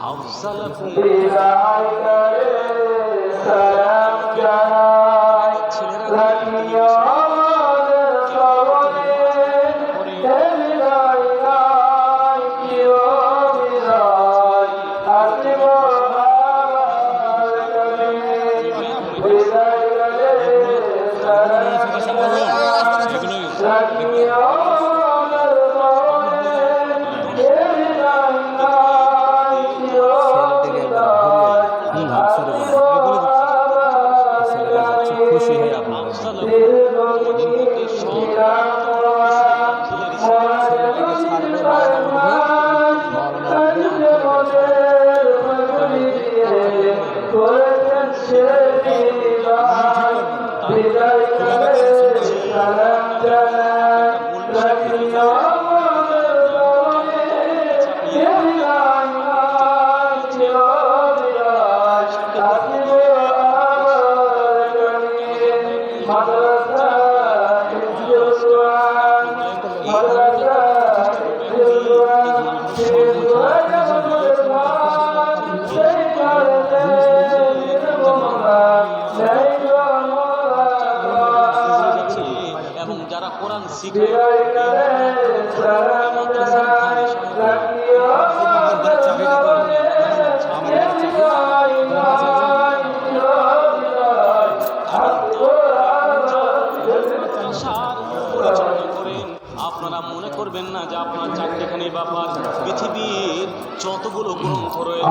আফসালাকুম আপনারা মনে করবেন না যে আপনার চারটেখানি ব্যাপার পৃথিবীর যতগুলো গ্রন্থ রয়েছে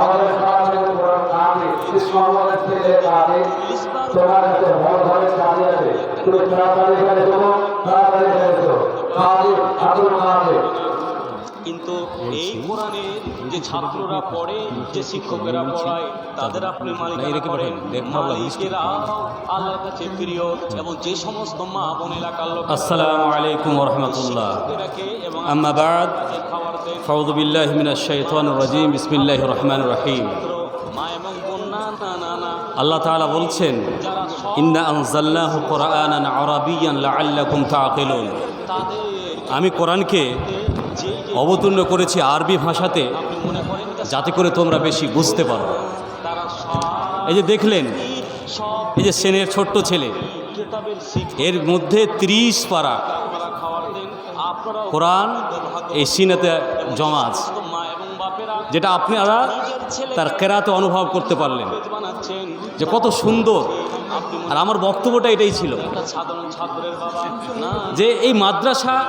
তোমার বড় ধরে দাঁড়িয়ে আছে। তুমি তাড়াতাড়ি করে দেবো তাড়াতাড়ি করে দেবো। খাওয়াবি ঠাকুর খাওয়াবে কিন্তু এই কোরআনের যে ছাত্ররা পড়ে যে শিক্ষকেরা পড়ায় তাদের আপনি মালিকেরা করেন মালিকেরা আল্লাহর কাছে প্রিয় এবং যে সমস্ত মা বোন এলাকার লোক আসসালামু আলাইকুম রহমতুল্লাহ। আম্মা বাদ। ফাউদ বিল্লাহ মিনাশ শাইতানির রাজিম। বিসমিল্লাহির রহমানির রহিম। আল্লাহ তাআলা বলছেন আমি কোরআনকে অবতীর্ণ করেছি আরবি ভাষাতে, যাতে করে তোমরা বেশি বুঝতে পারো। এই যে দেখলেন, এই যে সেনের ছোট্ট ছেলে, এর মধ্যে ত্রিশ পারা কোরআন এই সিনেতে জমা আছে। যেটা আপনারা তার কেরাতে অনুভব করতে পারলেন। যে কত সুন্দর। আর আমার বক্তব্যটা এটাই ছিল। যে এই মাদ্রাসা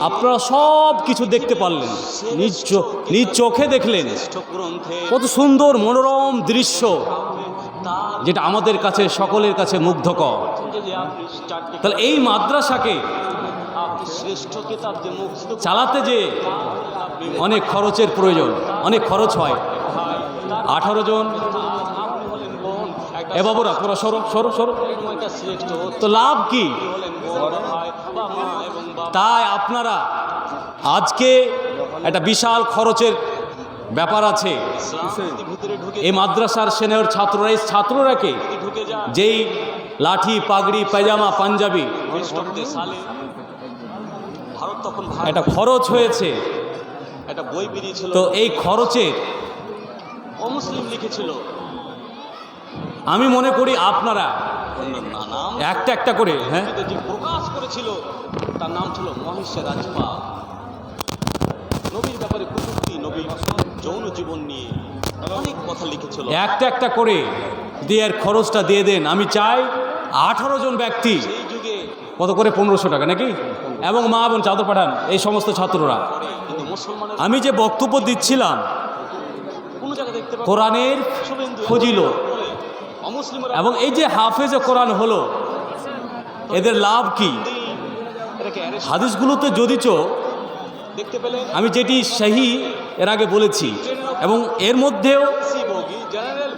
আপনারা সব কিছু দেখতে পারলেন। নিজ নিজ চোখে দেখলেন। কত সুন্দর মনোরম দৃশ্য। যেটা আমাদের কাছে সকলের কাছে মুগ্ধকর। তাহলে এই মাদ্রাসাকে চালাতে যে অনেক খরচের প্রয়োজন, অনেক খরচ হয়। আঠারো জন। এ বাবুরা তোরা সরো সরো সরো। এরকম একটা শ্রেষ্ঠ তো লাভ কি? তাই আপনারা আজকে একটা বিশাল খরচের ব্যাপার আছে। এই মাদ্রাসার সেনের ছাত্ররা, এই ছাত্ররাকে যেই লাঠি, পাগড়ি, পায়জামা, পাঞ্জাবি। একটা খরচ হয়েছে। একটা বই বেরিয়েছিল। তো এই খরচের অমুসলিম লিখেছিল। আমি মনে করি আপনারা একটা একটা করে হ্যাঁ? যে প্রকাশ করেছিল তার নাম ছিল মহেশের রাজপা নবীর ব্যাপারে কুটুক্তি নবীর যৌন জীবন নিয়ে অনেক কথা লিখেছিল। একটা একটা করে দিয়ে খরচটা দিয়ে দেন। আমি চাই আঠারো জন ব্যক্তি। কত করে? পনেরোশো টাকা নাকি? এবং মা বোন চাদর পাঠান এই সমস্ত ছাত্ররা। আমি যে বক্তব্য দিচ্ছিলাম কোরআনের অমুসলিমরা এবং এই যে হাফেজে কোরআন হলো এদের লাভ কি? হাদিসগুলোতে দেখতে পেলেন আমি যেটি শাহি এর আগে বলেছি এবং এর মধ্যেও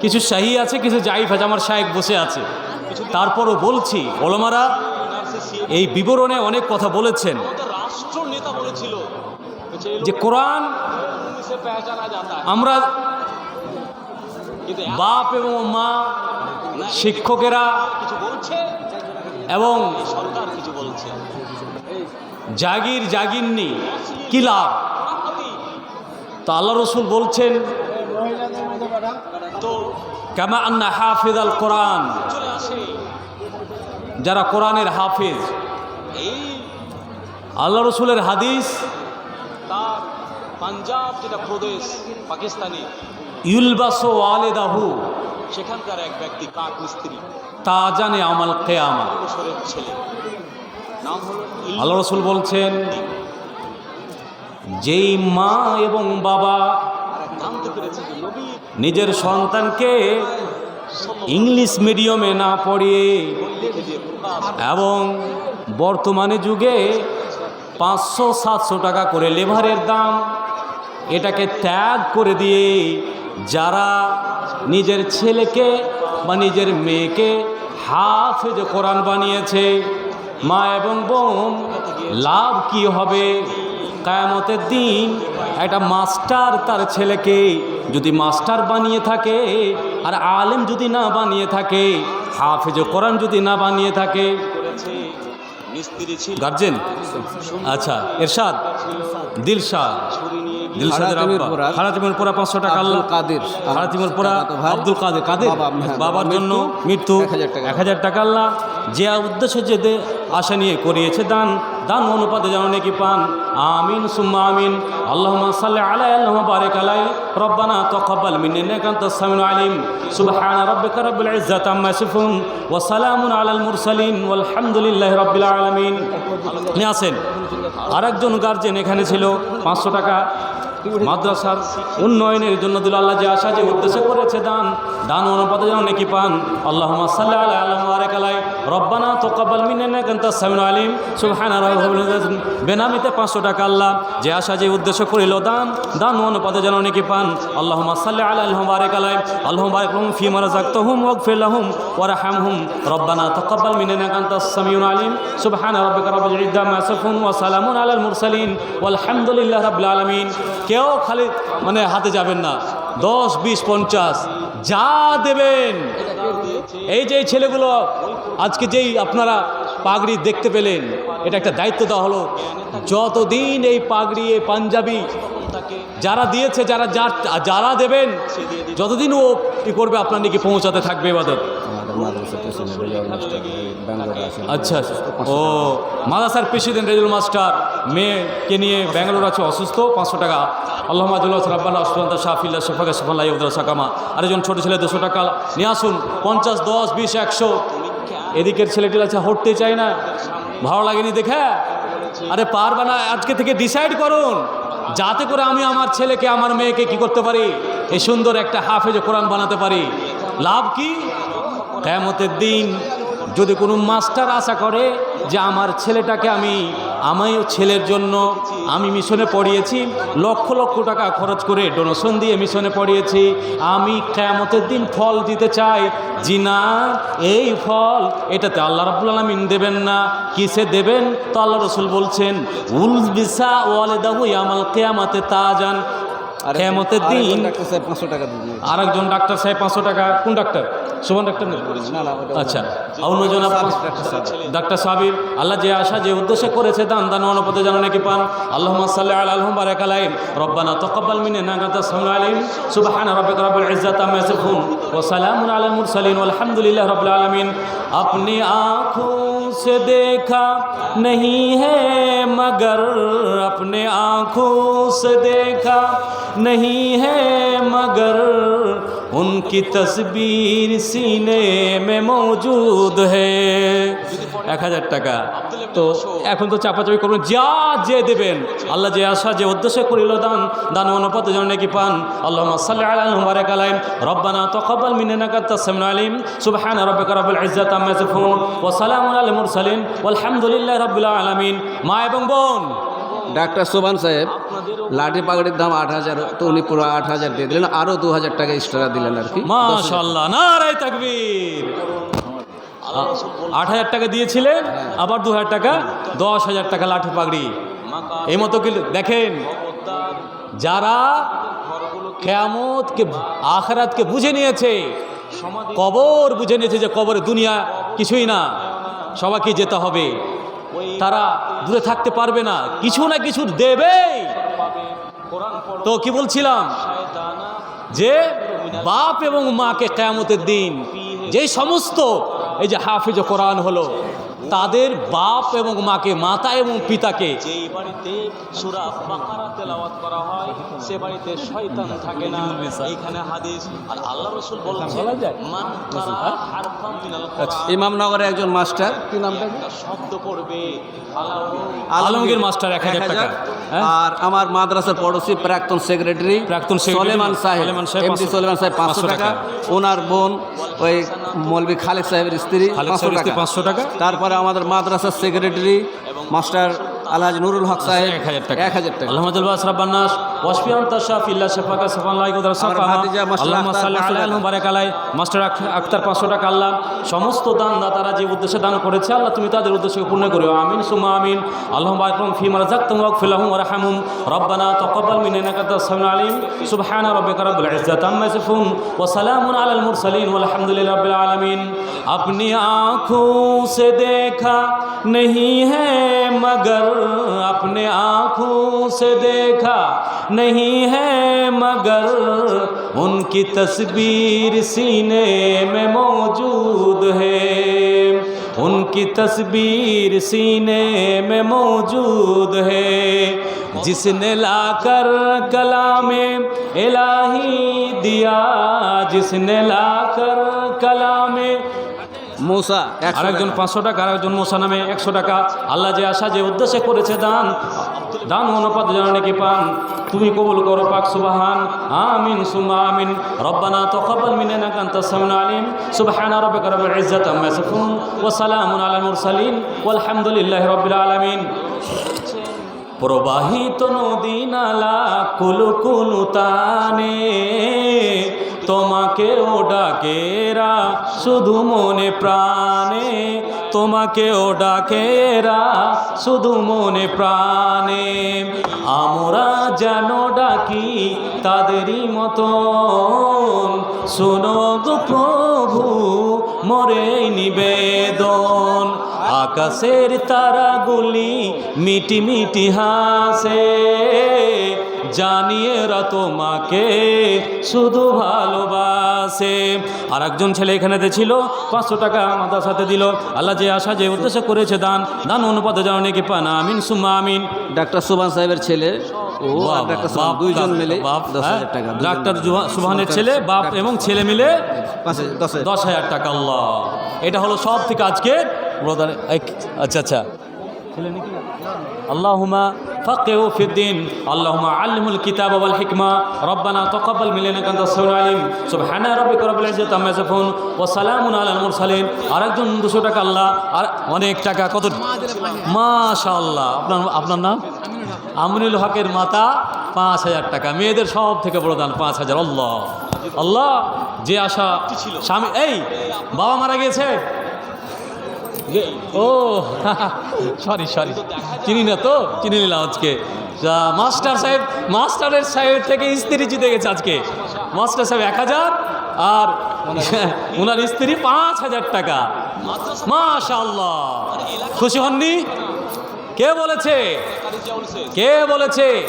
কিছু শাহি আছে কিছু জাইফ আছে আমার শায়েক বসে আছে। তারপরও বলছি ওলমারা সি এই বিবরণে অনেক কথা বলেছেন। রাষ্ট্র নেতা বলেছিল যে কোরআন আমরা বাপ এবং মা শিক্ষকেরা এবং সরকার কিছু বলছে জাগির জাগিননি কি লাভ তা আল্লাহ রসুল বলছেন কেমা আন্না হাফিজ আল কোরআন যারা কোরআনের হাফিজ। আল্লাহ রসুলের হাদিস পাঞ্জাব যেটা প্রদেশ পাকিস্তানি ইউলবাসো আলেদাহু সেখানকার এক ব্যক্তি কাঠ মিস্ত্রি। তা জানে আমাল কেয়ামা বছরের ছেলে। নাম হলো আল্লাহ রসুল বলছেন যেই মা এবং বাবা নিজের সন্তানকে ইংলিশ মিডিয়ামে না পড়িয়ে এবং বর্তমানে যুগে পাঁচশো সাতশো টাকা করে লেভারের দাম এটাকে ত্যাগ করে দিয়ে যারা নিজের ছেলেকে বা নিজের মেয়েকে হাফেজ কোরআন বানিয়েছে মা এবং বোন লাভ কি হবে? কায়ামতের দিন একটা মাস্টার তার ছেলেকে যদি মাস্টার বানিয়ে থাকে আর আলেম যদি না বানিয়ে থাকে হাফেজ কোরআন যদি না বানিয়ে থাকে গার্জেন আচ্ছা এরশাদ দিলশাদ হারাতিমের পোড়া। পাঁচশো টাকা আল্লাহ। কাদের। হারাতিমের পোড়া আব্দুল কাদের। কাদের? হ্যাঁ, বাবার জন্য মৃত্যু। এক হাজার টাকা। আল্লাহ। যে উদ্দেশ্য যে দে- আশা নিয়ে করিয়েছে দান। দান অনুপাতে যেন নাকি পান। আমিন সুম্মা আমিন। আল্লাহ সাল্লি আলাই আল্লাহ বারেক আলাই রব্বানা তকব্বাল মিন্নি ইন্নাকা আনতাস সামিউল আলিম। সুবহানা রাব্বিকা রাব্বিল ইজ্জাতি আম্মা ইয়াসিফুন। ওয়া সালামুন আলাল মুরসালিন। ওয়ালহামদুলিল্লাহি রাব্বিল আলামিন। নিয়ে আসেন। আরেকজন গার্জেন এখানে ছিল পাঁচশো টাকা। মাদ্রাসার উন্নয়নের জন্য দিল আল্লাহ যে আশা, যে উদ্দেশ্য করেছে দান। দান অনুপাতে যেন নাকি পান। আল্লাহ সাল্লাহ আরেক রব্বানা তোকাব্বাল মিন্না কান্তা সামিন আলিম। বেনামিতে পাঁচশো টাকা আল্লাহ। যে আশা, যে উদ্দেশ্য করিল দান দান অনুপাতে যেন নাকি পান। আল্লাহ সাল্লাহ বারিক লাহুম ফি মা রাযাকতাহুম ওয়াগফির লাহুম ওয়ারহামহুম রব্বানা তাকাব্বাল মিন্না কান্তা সামিউল আলিম। সুবহানা রাব্বিকা রাব্বিল ইজ্জাতি আম্মা ইয়াসিফুন ওয়া সালামুন আলাল মুরসালিন। ওয়ালহামদুলিল্লাহি রাব্বিল আলামিন। কেউ খালি মানে হাতে যাবেন না। দশ, বিশ, পঞ্চাশ, যা দেবেন। এই যে ছেলেগুলো আজকে যেই আপনারা পাগড়ি দেখতে পেলেন, এটা একটা দায়িত্ব দেওয়া হলো। যতদিন এই পাগড়ি, এই পাঞ্জাবি যারা দিয়েছে, যারা যার- দেবেন, যতদিন ও কি করবে, আপনার নাকি পৌঁছাতে থাকবে এবাদত। আমাদের মাদ্রাসা রেজাউল মাস্টার ব্যাঙ্গালোরে আসেন আচ্ছা ও মাদাসার প্রেসিডেন্ট রেজুল মাস্টার মেয়েকে নিয়ে ব্যাঙ্গালোর আছে অসুস্থ পাঁচশো টাকা। আল্লাহ মাদুল্লাহ রাব্বানা আসফান্ত শাহিল্লা শেফাকা শেফাল্লাহ ইউদ্দা সাকামা আরেকজন ছোটো ছেলে দুশো টাকা। নিয়ে আসুন পঞ্চাশ দশ বিশ একশো। এদিকের ছেলেটি আছে হটতে চায় না। ভালো লাগেনি দেখে? আরে পারবে না আজকে থেকে ডিসাইড করুন। যাতে করে আমি আমার ছেলেকে আমার মেয়েকে কি করতে পারি? এই সুন্দর একটা হাফেজ কোরআন বানাতে পারি। লাভ কি? কেমতের দিন যদি কোনো মাস্টার আশা করে যে আমার ছেলেটাকে আমি আমিও ছেলের জন্য আমি মিশনে পড়িয়েছি লক্ষ লক্ষ টাকা খরচ করে ডোনেশন দিয়ে মিশনে পড়িয়েছি আমি কেমতের দিন ফল দিতে চাই। জি না এই ফল এটাতে আল্লাহ রাবুল আলমিন দেবেন না। কিসে দেবেন? তো আল্লাহ রসুল বলছেন উল বিসা ওয়ালেদাহু আমাল কেয়ামাতে তা তাজান কেয়ামতের দিন ডাক্তার সাহেব পাঁচশো টাকা দিয়ে আর ডাক্তার সাহেব পাঁচশো টাকা। কোন ডাক্তার? সুমন ডাক্তার না না না ওটা- আচ্ছা অন্যজন আপনার- ডাক্তার সাবির আল্লাহ যে আশা যে উদ্দেশ্যে করেছে দান দান অনুপদে যেন নাকি পান আল্লাহ সাল্লাহ আলহম বারাক আলাইম রব্বানা তকব্বাল মিনে নাগাতা সামু আলিম সুবহান রাব্বিকা রাব্বিল ইজ্জাতি আম্মা ইয়াসিফুন ওয়া সালামুন আলাল মুরসালিন ওয়ালহামদুলিল্লাহি রাব্বিল আলামিন अपनी आँखों से देखा नहीं है मगर अपने आँखों से देखा नहीं है मगर উনকি তসবির সিনে মে মৌজুদ হে এক হাজার টাকা। তো এখন তো চাপাচাপি করবেন, যা যে দেবেন। আল্লাহ যে আশা, যে উদ্দেশ্য করিল দান দান অনুপাত যেন নাকি পান। আল্লাহ সাল্লাহ আলহারেক আলাইম রব্বানা তকবাল মিনাকাত তাসমিন আলিম। সুবহান রাব্বিকা রাব্বিল ইজ্জাত আম্মা ইয়াসিফুন। ওয়া সালামুন আলাল মুরসালিন। ওয়ালহামদুলিল্লাহি রাব্বিল আলামিন। মা এবং বোন। ডাক্তার সোবান সাহেব, লাঠি পাগড়ির দাম আট হাজার, তো উনি পুরো আট হাজার দিয়ে দিলেন আরও দু হাজার টাকা এক্সট্রা দিলেন আর কি। মাশাআল্লাহ নারাই তাকবীর। আট হাজার টাকা দিয়েছিলেন, আবার দু হাজার টাকা, দশ হাজার টাকা লাঠি পাগড়ি। এই মতো কি দেখেন, যারা কেয়ামতকে, আখরাতকে বুঝে নিয়েছে, কবর বুঝে নিয়েছে যে কবরে দুনিয়া কিছুই না, সবাইকে যেতে হবে। তারা দূরে থাকতে পারবে না। কিছু না কিছু দেবেই। তো কি বলছিলাম? যে বাপ এবং মাকে কেয়ামতের দিন যেই সমস্ত এই যে হাফিজ কোরআন হলো তাদের বাপ এবং মাকে মাতা এবং পিতাকে। যেই বাড়িতে সূরা বাকারা তেলাওয়াত করা হয় সে বাড়িতে শয়তান থাকে না। এইখানে হাদিস আর আল্লাহ রাসূল বলেছেন মান কারা হারফাম মিনাল আচ্ছা, ইমামনগরে একজন মাস্টার। কি নামটা? শব্দ পড়বে। আলমগীর মাস্টার এক হাজার টাকা। হ্যাঁ? আর আমার মাদ্রাসার পড়োশি প্রাক্তন সেক্রেটারি প্রাক্তন সোলেমান সাহেব। সোলেমান সাহেব এমডি সোলেমান সাহেব পাঁচশো টাকা। ওনার বোন ওই মৌলবী খালেক সাহেবের স্ত্রী পাঁচশো সাহেবের স্ত্রী টাকা। 500 টাকা। তারপরে আমাদের মাদ্রাসার সেক্রেটারি মাস্টার আলহাজ নুরুল হক সাহেব এক হাজার টাকা। এক হাজার টাকা। আলহামদুল্লাহ বাস রাব্বান্নাস ওয়াসফিয়ান তাশাফি ইল্লা শাফাকা সাফান লা ইয়াকুদার সাফাহা ভাতিজা মাস্টার আল্লাহুম্মা আখতার সাল্লি 500 আলা টাকা। আলহু বারাক আলাই মাস্টার আখ- আখতার 500 টাকা আল্লাহ সমস্ত দান দাতারা যে উদ্দেশ্যে দান করেছে আল্লাহ তুমি তাদের উদ্দেশ্যে পূর্ণ করো আমিন সুমা আমিন আল্লাহুম্মা বারিক লাহুম ফিমা রাযাকতাহুম ওয়াগফির লাহুম ওয়ারহামহুম রব্বানা তাকাব্বাল মিন্না ইন্নাকা আনতাস সামিউল আলিম সুবহানা রাব্বিকা রাব্বিল ইজ্জাতি আম্মা ইয়াসিফুন ওয়া সালামুন আলাল মুরসালিন ওয়ালহামদুলিল্লাহি রাব্বিল আলামিন अपनी आँखों से देखा नहीं है मगर अपने आँखों से देखा नहीं है मगर उनकी तस्वीर सीने में मौजूद है। उनकी तस्वीर सीने में मौजूद है। जिसने लाकर कला में इलाही दिया, जिसने लाकर कलाम মৌসা আরেকজন পাঁচশো টাকা আরেকজন মোসা নামে একশো টাকা। আল্লাহ যে আশা যে উদ্দেশ্যে করেছে দান দান অনুপাত যেন নাকি পান। তুমি কবুল করো পাক সুবাহান। আমিন সুমা আমিন। রব্বানা তকবাল মিনানা কান্তা সামিন আলিম। সুবহানা রাব্বিকা রাব্বিল ইজ্জাতি আম্মা ইয়াসিফুন। ওয়া সালামুন আলাল মুরসালিন। ওয়ালহামদুলিল্লাহি রাব্বিল আলামিন। প্রবাহিত নদী নালা কুলু কুলু তানে। তোমাকে ও ডাকেরা, শুধু মনে প্রাণে। তোমাকে ও ডাকেরা, শুধু মনে প্রাণে। আমরা যেন ডাকি তাদেরই মতন। শোনো প্রভু, মরে নিবেদন। আকাশের তারাগুলি মিটি মিটি হাসে। জানিয়ে রা তোমাকে শুধু ভালোবাসে। আর একজন ছেলে এখানেতে ছিল পাঁচশো টাকা আমাদের সাথে দিল। আল্লাহ যে আশা যে উদ্দেশ্য করেছে দান দান অনুপাতে যেন নাকি পান? আমিন সুম্মা আমিন। ডাক্তার সুবান সাহেবের ছেলে। ও দুইজন মিলে হ্যাঁ? টাকা ডাক্তার সুবহানের ছেলে বাপ এবং ছেলে মিলে দশ হাজার। টাকা আল্লাহ। এটা হলো সব থেকে আজকে প্রধান আচ্ছা আচ্ছা। اللهم فقهه في الدين اللهم علمه الكتاب والحكمة ربنا تقبل منا انك انت السميع العليم سبحان ربك رب العزة عما يصفون وسلام على المرسلين আরেকজন দুশো টাকা আল্লাহ আর অনেক টাকা কত মাশাআল্লাহ আপনার আপনার নাম আমিনুল হকের মাতা পাঁচ হাজার টাকা মেয়েদের সব থেকে বড় দান পাঁচ হাজার আল্লাহ আল্লাহ যে আশা স্বামী এই বাবা মারা গিয়েছে গে- ও সরি সরি চিনি না তো? চিনি নিলাম আজকে। মাস্টার সাহেব, মাস্টারের সাহেব থেকে স্ত্রী জিতে গেছে আজকে। মাস্টার সাহেব এক হাজার আর ওনার স্ত্রী পাঁচ হাজার টাকা। মাশাল্লাহ খুশি হননি? কে বলেছে? কে বলেছে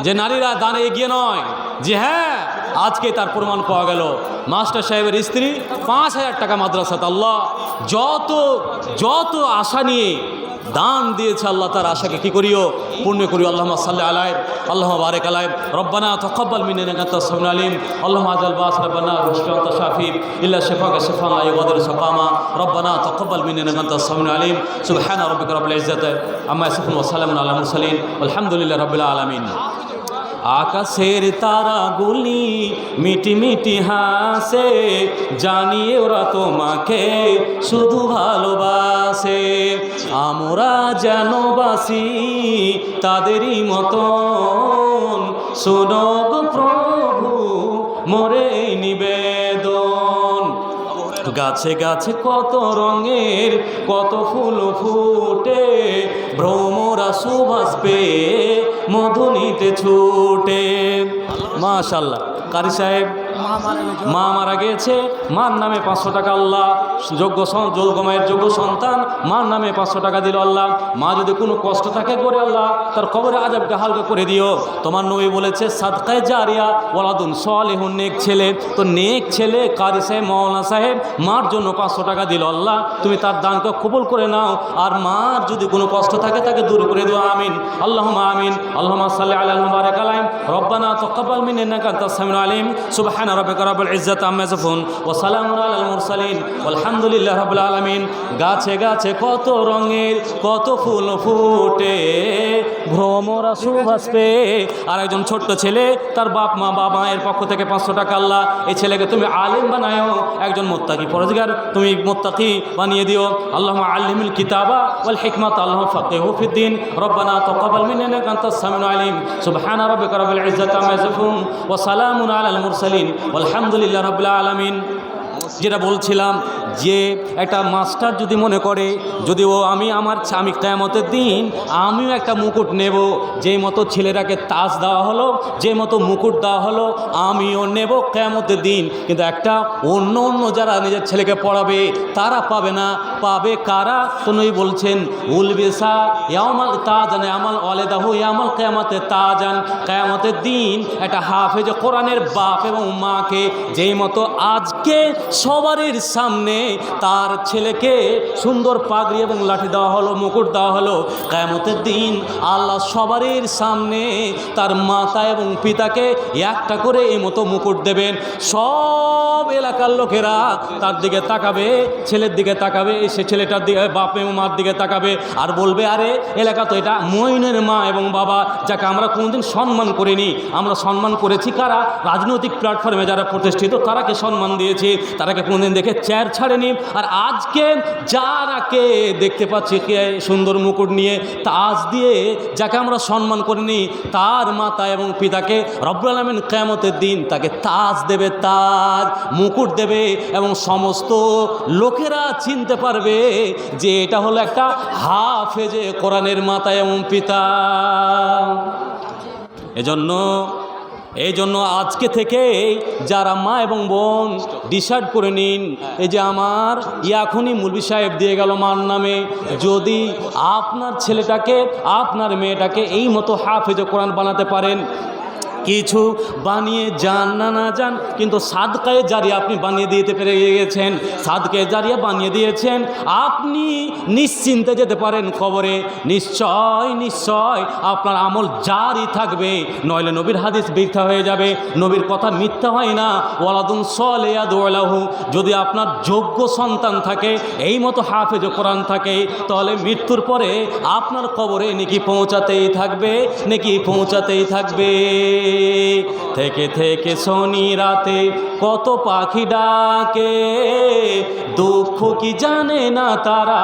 যে নারীরা দানে এগিয়ে নয়? যে হ্যাঁ আজকে তার প্রমাণ পাওয়া গেল। মাস্টার সাহেবের স্ত্রী পাঁচ হাজার টাকা মাদ্রাসাত, আল্লাহ। যত যত আশা নিয়ে দান দিয়েছে আল্লাহ তার আশাকে কি করিও? পূর্ণ করিও। আল্লাহ সাল্লাহ আলাই আল্লাহ বারেক আলাই রব্বানা তকব্বাল আনতাস সামিউল আলিম। আল্লাহ আজাল বাস, রব্বানা রুশফি আনতা শাফি ইল্লা শিফাকা শিফান লা ইগাদিরু সাকামা। রব্বানা তকব্বাল আনতাস সামিউল আলিম। সুবহানা রাব্বিকা রাব্বিল ইজ্জাতি আম্মা ইয়াসিফুন ওয়া সালামুন মুরসালিন। আলহামদুলিল্লাহি রাব্বিল আলামিন। আকাশের তারাগুলি মিটি মিটি হাসে, জানিয়ে ওরা তোমাকে শুধু ভালোবাসে। আমরা যেন বাসি তাদেরই মতন। শোনো প্রভু মরে নিবেদন গাছে গাছে কত রঙের, কত ফুল ফুটে, ভ্রমরা সুবাস পেয়ে মধুনিতে ছুটে। মাশাল্লাহ কারি সাহেব, মা মারা গেছে, মার নামে পাঁচশো টাকা আল্লাহ। যোগ্য যোগ্য মায়ের যোগ্য সন্তান, মার নামে পাঁচশো টাকা দিল আল্লাহ। মা যদি কোনো কষ্ট থাকে করে আল্লাহ, তার কবরে আজাবকে হালকা করে দিও। তোমার নবী বলেছে, সাদকায় জারিয়া, ওয়ালাদুন সলেহুন, নেক ছেলে। তো নেক ছেলে কারি সাহেব? মৌলানা সাহেব। মার জন্য পাঁচশো টাকা দিল আল্লাহ। তুমি তার দানকে কবুল করে নাও। আর মার যদি কোনো কষ্ট থাকে, তাকে দূর করে দিও। আমিন। আল্লাহ আমিন। আল্লাহ সাল্লি আল্লাহ মুবারক আলাইম রব্বানা তকাব্বাল মিন ইন্নাকা আনতাস সামিউল আলিম। সুবহানা রাব্বিকা রাব্বিল ইজ্জাতি আম্মা ইয়াসিফুন। ওয়া সালামুন আলাল মুরসালিন। আলহামদুলিল্লাহ রাব্বিল আলামিন। গাছে গাছে কত রঙের, কত ফুল ফুটে। ভ্রমরা পেয়ে আর একজন ছোট্ট ছেলে, তার বাপ মা, বাবা মায়ের পক্ষ থেকে পাঁচশো টাকা আল্লাহ, এই ছেলেকে তুমি আলিম বানায়ও। একজন মোত্তাকি পরোজগার, তুমি মোত্তাকি বানিয়ে দিও। আল্লাহ আল্লিমুল কিতাবা ওয়াল হিকমাত আল্লাহ ফাকিহু ফিদ্দিন রব্বানা তাকাব্বাল মিন্না ইন্নাকা আনতাস আলিম। সুবহানা রাব্বিকা রাব্বিল ইজ্জাতি আম্মা ইয়াসিফুন। ওয়া সালামুন আলাল মুরসালিন। আলহামদুলিল্লাহ রাব্বিল আলামিন। যেটা বলছিলাম যে একটা মাস্টার যদি মনে করে, যদি ও আমি আমার আমি কেয়ামতের দিন আমিও একটা মুকুট নেব, যে মতো ছেলেরাকে তাস দেওয়া হলো, যে মতো মুকুট দেওয়া হলো, আমিও নেব কেয়ামতের দিন। কিন্তু একটা অন্য অন্য যারা নিজের ছেলেকে পড়াবে, তারা পাবে না। পাবে কারা? কোনোই বলছেন, উলবেসা ইয়ামাল তাজান আমাল অলেদাহু ইয়ামাল কেয়ামতে তাজান। কেয়ামতের দিন একটা হাফেজ কোরআনের বাপ এবং মাকে যেই মতো আজকে সবারই সামনে তার ছেলেকে সুন্দর পাগড়ি এবং লাঠি দেওয়া হলো, মুকুট দেওয়া হলো। কেয়ামতের দিন আল্লাহ সবারই সামনে তার মাতা এবং পিতাকে একটা করে এই মতো মুকুট দেবেন। সব এলাকার লোকেরা তার দিকে তাকাবে, ছেলের দিকে তাকাবে, সে ছেলেটার দিকে, বাপ এবং মার দিকে তাকাবে আর বলবে, আরে, এলাকা তো এটা মইনের মা এবং বাবা, যাকে আমরা কোনোদিন সম্মান করিনি। আমরা সম্মান করেছি কারা? রাজনৈতিক প্ল্যাটফর্মে যারা প্রতিষ্ঠিত তারাকে সম্মান দিয়েছি? তারাকে কোনোদিন দেখে চেয়ার ছাড়েনি আর আজকে যারাকে দেখতে পাচ্ছি কে সুন্দর মুকুট নিয়ে, তাজ দিয়ে যাকে আমরা সম্মান করিনি, তার মাতা এবং পিতাকে রব্বুল আলমিন কেমতের দিন তাকে তাজ দেবে, তাজ মুকুট দেবে এবং সমস্ত লোকেরা চিনতে পারবে যে এটা হলো একটা হাফেজে কোরআনের মাতা এবং পিতা। এজন্য এই জন্য আজকে থেকে যারা মা এবং বোন ডিসাইড করে নিন, এই যে আমার এখনই মুলবি সাহেব দিয়ে গেল মার নামে, যদি আপনার ছেলেটাকে, আপনার মেয়েটাকে এই মতো হাফেজ কোরআন বানাতে পারেন কিছু বানিয়ে যান, না না, যান। কিন্তু সাদকায়ে জারিয়া আপনি বানিয়ে দিতে পেরে গিয়েছেন। সাদকায়ে জারিয়া বানিয়ে দিয়েছেন। আপনি নিশ্চিন্তে যেতে পারেন খবরে, নিশ্চয় নিশ্চয় আপনার আমল জারি থাকবে। নইলে নবীর হাদিস বৃথা হয়ে যাবে। নবীর কথা মিথ্যা হয় না। ওয়ালাদুন সলেয়াদু যদি আপনার যোগ্য সন্তান থাকে, এই মতো হাফেজ কোরআন থাকে, তাহলে মৃত্যুর পরে আপনার কবরে নাকি পৌঁছাতেই থাকবে, নাকি পৌঁছাতেই থাকবে। থেকে থেকে শনি রাতে কত পাখি ডাকে। দুঃখ কি জানে না তারা?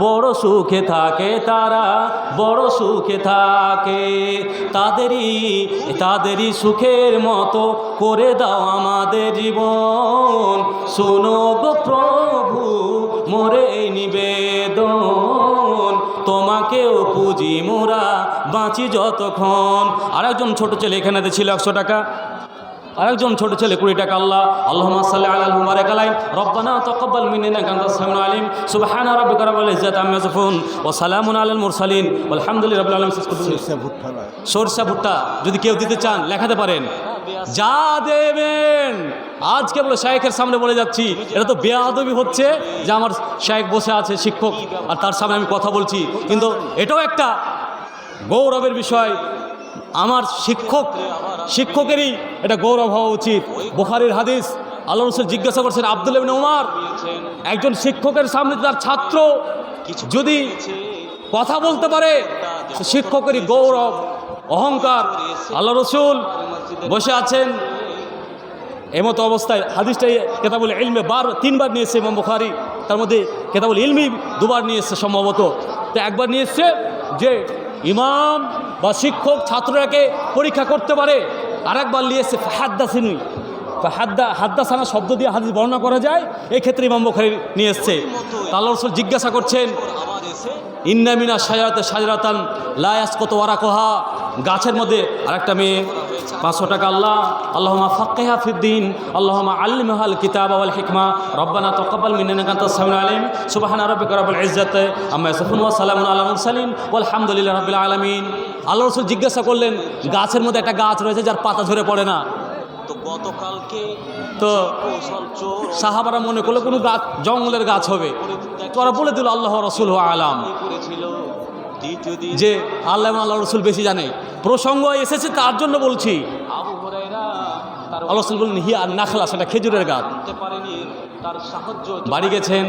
বড় সুখে থাকে তারা, বড় সুখে থাকে। তাদেরই তাদেরই সুখের মতো করে দাও আমাদের জীবন। শোনো গো প্রভু, মোরে নিবেদন। তোমাকেও পুজি মোরা বাঁচি যতক্ষণ। আরেকজন ছোট ছেলে এখানে ছিল একশো টাকা। আরেকজন ছোট ছেলে কুড়ি টাকা। আল্লাহ আল্লাহ সাল্লি আলা মুবারক আলাই রব্বানা তাকাব্বাল মিন্না কান্তা সামিউল আলিম। সুবহানা রাব্বিকা রাব্বিল ইজ্জাতি আম্মা ইয়াসিফুন। ওয়া সালামুন আলাল মুরসালিন। আলহামদুলিল্লাহি রাব্বিল আলামিন। সরষা ভুট্টা যদি কেউ দিতে চান লেখাতে পারেন। যা দেবেন। আজকে বলে শায়েখের সামনে বলে যাচ্ছি, এটা তো বেয়াদবি হচ্ছে যে আমার শায়েখ বসে আছে, শিক্ষক, আর তার সামনে আমি কথা বলছি। কিন্তু এটাও একটা গৌরবের বিষয়। আমার শিক্ষক, শিক্ষকেরই এটা গৌরব হওয়া উচিত। বোখারির হাদিস, আল্লাহ রসুল জিজ্ঞাসা করছেন, আব্দুল ইবনে উমার, একজন শিক্ষকের সামনে তার ছাত্র যদি কথা বলতে পারে শিক্ষকেরই গৌরব, অহংকার। আল্লাহ রসুল বসে আছেন। এমতো অবস্থায় হাদিসটাই কেতাবুল ইলমে বার তিনবার নিয়ে এসছে ইমাম বুখারি। তার মধ্যে কেতাবুল ইলমি দুবার নিয়ে এসছে সম্ভবত। তো একবার নিয়ে এসছে যে ইমাম বা শিক্ষক ছাত্ররাকে পরীক্ষা করতে পারে। আর একবার নিয়ে এসছে ফাহাদ্দাসিনী। হাদ্দা হাদ্দাসানা শব্দ দিয়ে হাদিস বর্ণনা করা যায়। এই ক্ষেত্রে ইমাম বুখারি নিয়ে এসছে তা আল্লাহ রসুল জিজ্ঞাসা করছেন ইন্নামিনা সাজাতে সাজরাতান লায়াস কত ওয়ারাকোহা। গাছের মধ্যে আর একটা মেয়ে পাঁচশো টাকা আল্লাহ। আল্লাহমা ফাক্কেহা ফিদ্দিন আল্লাহমা আল্লিমহাল কিতাব আল হিকমা। রব্বানা তকবাল মিনাকান্ত সামিন আলিম। সুবাহানা রব্বিক রব্বুল ইজ্জত। আম্মা ইয়াসিফুন ওয়া সালামুন আলা মুরসালিন। আলহামদুলিল্লাহ রাব্বিল আলামিন। আল্লাহ রসুল জিজ্ঞাসা করলেন গাছের মধ্যে একটা গাছ রয়েছে যার পাতা ঝরে পড়ে না? তো গতকালকে তো সাহাবারা মনে করল কোনো গাছ জঙ্গলের গাছ হবে। তো ওরা বলে দিল আল্লাহ রসুল আলাম। যে আল্লাহ আল্লাহ রসুল বেশি জানে। প্রসঙ্গ এসেছে তার জন্য বলছি। আল্লাহ রসুল বললেন হিয়া নাখলা সেটা খেজুরের গাছ। তার বাড়ি গেছেন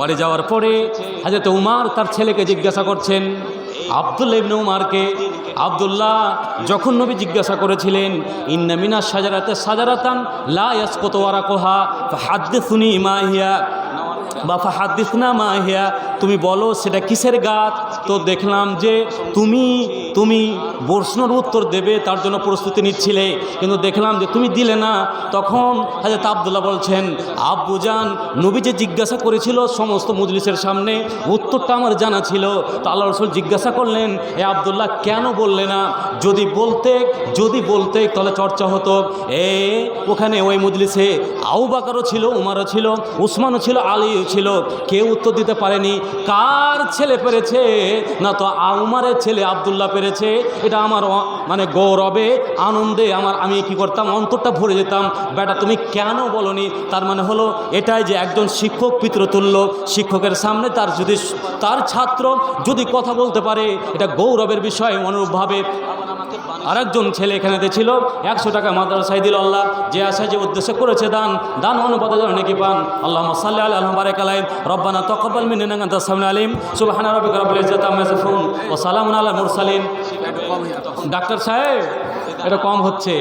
বাড়ি যাওয়ার পরে হাজরত উমার তার ছেলেকে জিজ্ঞাসা করছেন আবদুল্লাহ ইবনে উমারকে আবদুল্লাহ যখন নবী জিজ্ঞাসা করেছিলেন ইন্না মিনা সাজারাতে সাজারাতান লা ইয়াসকুতু ওয়ারাকুহা ফাহাদ্দিসুনি মা হিয়া বা ফাহাদ্দিসনা মা হিয়া তুমি বলো সেটা কিসের গাছ? তো দেখলাম যে তুমি তুমি প্রশ্নর উত্তর দেবে, তার জন্য প্রস্তুতি নিচ্ছিলে। কিন্তু দেখলাম যে তুমি দিলে না। তখন হাজরত আবদুল্লাহ বলছেন আব্বুজান নবী যে জিজ্ঞাসা করেছিল সমস্ত মজলিসের সামনে। উত্তরটা আমার জানা ছিল। তো আল্লাহ রসুল জিজ্ঞাসা করলেন, এ আবদুল্লাহ, কেন বললে না? যদি বলতে যদি বলতে তাহলে চর্চা হতো। এ, ওখানে ওই মজলিসে আউ বাকারও ছিল, উমারও ছিল, উসমানও ছিল, আলীও ছিল। কেউ উত্তর দিতে পারেনি। কার ছেলে পেরেছে? না তো উমারের ছেলে আবদুল্লাহ পেরেছে। এটা আমার মানে গৌরবে, আনন্দে আমার আমি কি করতাম? অন্তরটা ভরে যেতাম। বেটা, তুমি কেন বলনি? তার মানে হলো এটাই যে একজন শিক্ষক পিতৃতুল্য। শিক্ষকের সামনে তার যদি তার ছাত্র যদি কথা বলতে পারে, এটা গৌরবের বিষয়, অনুরূপভাবে। আরেকজন ছেলে এখানে ছিল একশো টাকা মাদ্রাসায় দিল আল্লাহ, যে আশা যে উদ্দেশ্যে করেছে দান দান অনুপাতে যেন নাকি পান। আল্লাহ সাল্লাহ আলহাম বারেক আলাইম রব্বানা তকবাল মিন সামনে আলিম, সুবাহানা রবিক রব্বুল ইজ্জাত আম্মা ইয়াসিফুন, ওয়া সালামুন আলা মুরসালিন। ডাক্তার সাহেব, এটা কম হচ্ছে।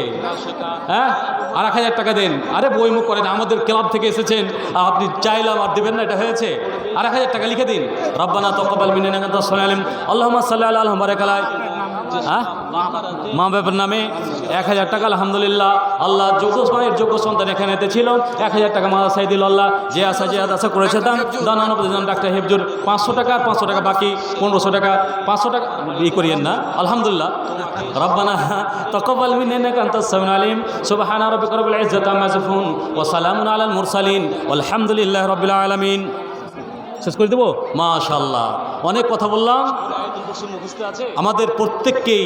হ্যাঁ? আর এক হাজার টাকা দেন। আরে বই মুখ করেন আমাদের ক্লাব থেকে এসেছেন। আপনি চাইলাম আর দেবেন না, এটা হয়েছে। আর এক হাজার টাকা লিখে দিন। রব্বানা তকবাল মিন আলিম আল্লাহ সাল্লাহ আলহাম বারেক আলাই হ্যাঁ? মা বাবার নামে এক হাজার টাকা, আলহামদুলিল্লাহ। আল্লাহ যোগ্য মায়ের যোগ্য সন্তান এখানে ছিল। এক হাজার টাকা মাদা দিল আল্লাহ যে আশা যে আশা করেছে দান দান ডাক্তার হেফজুর। পাঁচশো টাকা পাঁচশো টাকা বাকি, পনেরোশো টাকা, পাঁচশো টাকা, ই করিয়েন না, আলহামদুলিল্লাহ। মিনাক আনতা সামিউল আলিম। সুবহানা রাব্বিকা রাব্বিল ইজ্জাতি আম্মা ইয়াসিফুন ওয়া সালামুন আলাল মুরসালিন। আলহামদুলিল্লাহ রাব্বিল আলামিন। শেষ করে দেবো? মাশাল্লাহ অনেক কথা বললাম। আমাদের প্রত্যেককেই